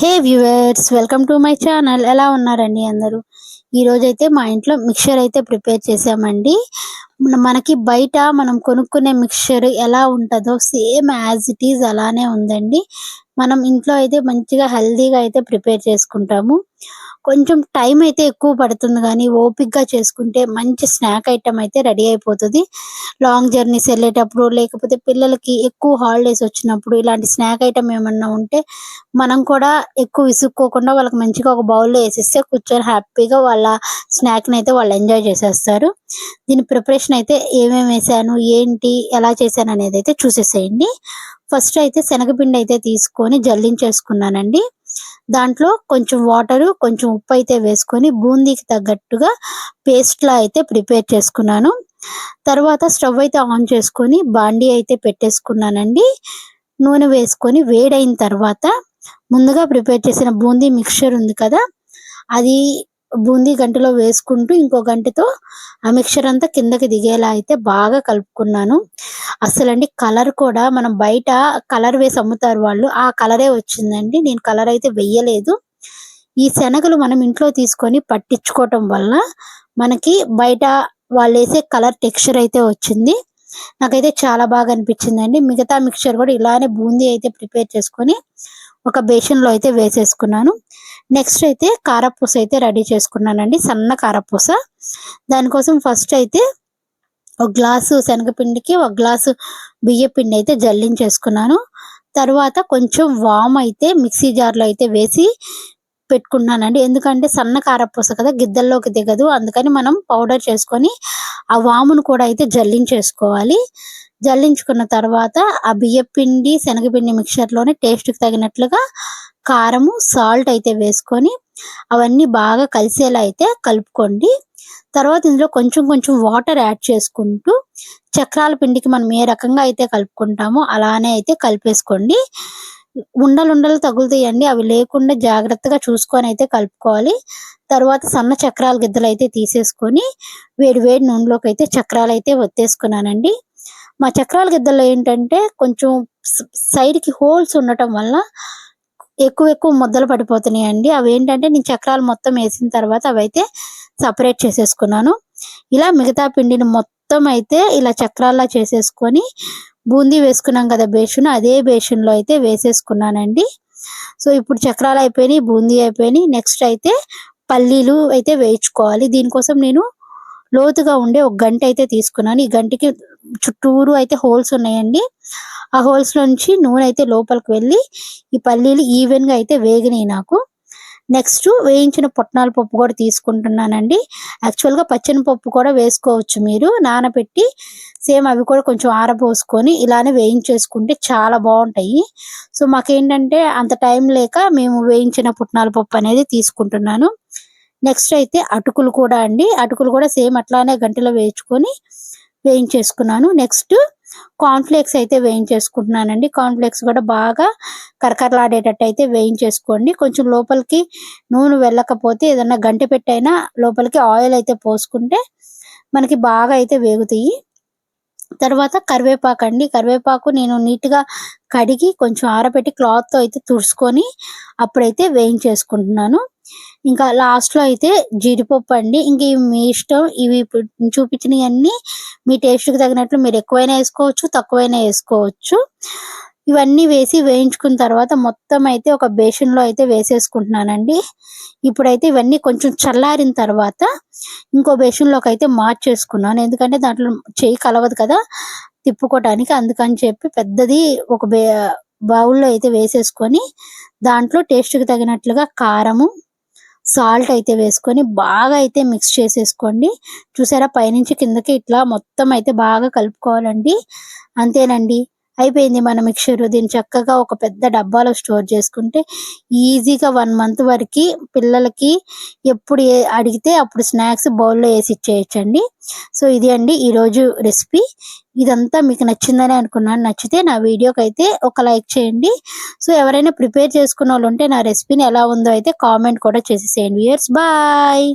Hey viewers welcome to my channel. ఎలా ఉన్నారండి అందరూ? ఈరోజైతే మా ఇంట్లో మిక్చర్ అయితే ప్రిపేర్ చేసామండి మనకి బయట మనం కొనుక్కునే మిక్చర్ ఎలా ఉంటుందో సేమ్ యాజ్ ఇట్ ఈజ్ అలానే ఉందండి. మనం ఇంట్లో అయితే మంచిగా హెల్దీగా అయితే ప్రిపేర్ చేసుకుంటాము. కొంచెం టైం అయితే ఎక్కువ పడుతుంది కానీ ఓపిక్గా చేసుకుంటే మంచి స్నాక్ ఐటమ్ అయితే రెడీ అయిపోతుంది. లాంగ్ జర్నీస్ వెళ్ళేటప్పుడు లేకపోతే పిల్లలకి ఎక్కువ హాలిడేస్ వచ్చినప్పుడు ఇలాంటి స్నాక్ ఐటమ్ ఏమన్నా ఉంటే మనం కూడా ఎక్కువ విసుక్కోకుండా వాళ్ళకి మంచిగా ఒక బౌల్లో వేసిస్తే కూర్చొని హ్యాపీగా వాళ్ళ స్నాక్ని అయితే వాళ్ళు ఎంజాయ్ చేసేస్తారు. దీని ప్రిపరేషన్ అయితే ఏమేమి వేసాను ఏంటి ఎలా చేశాను అనేది అయితే చూసేసేయండి. ఫస్ట్ అయితే శనగపిండి అయితే తీసుకొని జల్లించేసుకున్నానండి. దాంట్లో కొంచెం వాటర్ కొంచెం ఉప్పు అయితే వేసుకొని బూందీకి తగ్గట్టుగా పేస్ట్ లా అయితే ప్రిపేర్ చేసుకున్నాను. తర్వాత స్టవ్ అయితే ఆన్ చేసుకొని బాండీ అయితే పెట్టేసుకున్నానండి. నూనె వేసుకొని వేడైన తర్వాత ముందుగా ప్రిపేర్ చేసిన బూందీ మిక్చర్ ఉంది కదా అది బూందీ గంటలో వేసుకుంటూ ఇంకో గంటతో ఆ మిక్చర్ అంతా కిందకి దిగేలా అయితే బాగా కలుపుకున్నాను. అసలండి కలర్ కూడా మనం బయట కలర్ వేసి అమ్ముతారు వాళ్ళు ఆ కలరే వచ్చిందండి. నేను కలర్ అయితే వెయ్యలేదు ఈ శనగలు మనం ఇంట్లో తీసుకొని పట్టించుకోవటం వల్ల మనకి బయట వాళ్ళు వేసే కలర్ టెక్స్చర్ అయితే వచ్చింది. నాకైతే చాలా బాగా అనిపించిందండి. మిగతా మిక్చర్ కూడా ఇలానే బూందీ అయితే ప్రిపేర్ చేసుకొని ఒక బేషన్లో అయితే వేసేసుకున్నాను. నెక్స్ట్ అయితే కారపూస అయితే రెడీ చేసుకున్నానండి. సన్న కారపూస. దానికోసం ఫస్ట్ అయితే ఒక గ్లాసు శనగపిండికి ఒక గ్లాసు బియ్యపిండి అయితే జల్లించేసుకున్నాను. తర్వాత కొంచెం వామ్ అయితే మిక్సీ జార్లో అయితే వేసి పెట్టుకున్నానండి. ఎందుకంటే సన్న కారపూస కదా గిద్దల్లోకి దిగదు. అందుకని మనం పౌడర్ చేసుకొని ఆ వామును కూడా అయితే జల్లించేసుకోవాలి. జల్లించుకున్న తర్వాత ఆ బియ్యపిండి శనగపిండి మిక్చర్లోనే టేస్ట్కి తగినట్లుగా కారము సాల్ట్ అయితే వేసుకొని అవన్నీ బాగా కలిసేలా అయితే కలుపుకోండి. తర్వాత ఇందులో కొంచెం కొంచెం వాటర్ యాడ్ చేసుకుంటూ చక్రాల పిండికి మనం ఏ రకంగా అయితే కలుపుకుంటామో అలానే అయితే కలిపేసుకోండి. ఉండలు ఉండలు తగులుతాయండి అవి లేకుండా జాగ్రత్తగా చూసుకొని అయితే కలుపుకోవాలి. తర్వాత సన్న చక్రాల గిద్దలు అయితే తీసేసుకొని వేడి వేడి నూనెలోకి అయితే చక్రాలు అయితే ఒత్తేసుకున్నానండి. మా చక్రాల గిద్దల్లో ఏంటంటే కొంచెం సైడ్కి హోల్స్ ఉండటం వల్ల ఎక్కువ ఎక్కువ ముద్దలు అండి అవి ఏంటంటే నేను చక్రాలు మొత్తం వేసిన తర్వాత అవైతే సపరేట్ చేసేసుకున్నాను. ఇలా మిగతా పిండిని మొత్తం అయితే ఇలా చక్రాల్లా చేసేసుకొని బూందీ వేసుకున్నాం కదా బేషన్ అదే బేషన్లో అయితే వేసేసుకున్నానండి. సో ఇప్పుడు చక్రాలు అయిపోయినాయి బూందీ అయిపోయినాయి. నెక్స్ట్ అయితే పల్లీలు అయితే వేయించుకోవాలి. దీనికోసం నేను లోతుగా ఉండే ఒక గంట అయితే తీసుకున్నాను. ఈ గంటకి చుట్టూరు అయితే హోల్స్ ఉన్నాయండి. ఆ హోల్స్ నుంచి నూనె అయితే లోపలికి వెళ్ళి ఈ పల్లీలు ఈవెన్గా అయితే వేగినాయి నాకు. నెక్స్ట్ వేయించిన పుట్నాల పప్పు కూడా తీసుకుంటున్నానండి. యాక్చువల్గా పచ్చని పప్పు కూడా వేసుకోవచ్చు మీరు. నానబెట్టి సేమ్ అవి కూడా కొంచెం ఆరబోసుకొని ఇలానే వేయించేసుకుంటే చాలా బాగుంటాయి. సో మాకేంటంటే అంత టైం లేక మేము వేయించిన పుట్నాల పప్పు అనేది తీసుకుంటున్నాను. నెక్స్ట్ అయితే అటుకులు కూడా అండి. అటుకులు కూడా సేమ్ అట్లానే గంటలో వేయించుకొని వేయించేసుకున్నాను. నెక్స్ట్ కార్న్ఫ్లేక్స్ అయితే వేయించేసుకుంటున్నానండి. కార్న్ఫ్లేక్స్ కూడా బాగా కరకరలాడేటట్టు అయితే వేయించేసుకోండి. కొంచెం లోపలికి నూనె వెళ్ళకపోతే ఏదన్నా గంట పెట్టైనా లోపలికి ఆయిల్ అయితే పోసుకుంటే మనకి బాగా అయితే వేగుతాయి. తర్వాత కరివేపాకు అండి. కరివేపాకు నేను నీట్గా కడిగి కొంచెం ఆరబెట్టి క్లాత్తో అయితే తుడుచుకొని అప్పుడైతే వేయించేసుకుంటున్నాను. ఇంకా లాస్ట్లో అయితే జీడిపప్పు అండి. ఇంక మీ ఇష్టం. ఇవి చూపించినవన్నీ మీ టేస్ట్కి తగినట్లు మీరు ఎక్కువైనా వేసుకోవచ్చు తక్కువైనా వేసుకోవచ్చు. ఇవన్నీ వేసి వేయించుకున్న తర్వాత మొత్తం అయితే ఒక బేషన్లో అయితే వేసేసుకుంటున్నానండి. ఇప్పుడైతే ఇవన్నీ కొంచెం చల్లారిన తర్వాత ఇంకో బేషన్లోకి అయితే మార్చేసుకున్నాను. ఎందుకంటే దాంట్లో చేయి కలవదు కదా తిప్పుకోవటానికి అందుకని చెప్పి పెద్దది ఒక బే బౌల్లో అయితే వేసేసుకొని దాంట్లో టేస్ట్కి తగినట్లుగా కారము సాల్ట్ అయితే వేసుకొని బాగా అయితే మిక్స్ చేసేసుకోండి. చూసారా? పైనుంచి కిందకి ఇట్లా మొత్తం అయితే బాగా కలుపుకోవాలండి. అంతేనండి. అయిపోయింది. మన మిక్చర్ దీన్ని చక్కగా ఒక పెద్ద డబ్బాలో స్టోర్ చేసుకుంటే ఈజీగా వన్ మంత్ వరకు పిల్లలకి ఎప్పుడు అడిగితే అప్పుడు స్నాక్స్ బౌల్లో వేసి ఇచ్చేయచ్చండి. సో ఇది అండి ఈరోజు రెసిపీ. ఇదంతా మీకు నచ్చిందని అనుకున్నాను. నచ్చితే నా వీడియోకి అయితే ఒక లైక్ చేయండి. సో ఎవరైనా ప్రిపేర్ చేసుకున్న వాళ్ళు ఉంటే నా రెసిపీని ఎలా ఉందో అయితే కామెంట్ కూడా చేసేసేయండి. Viewers bye!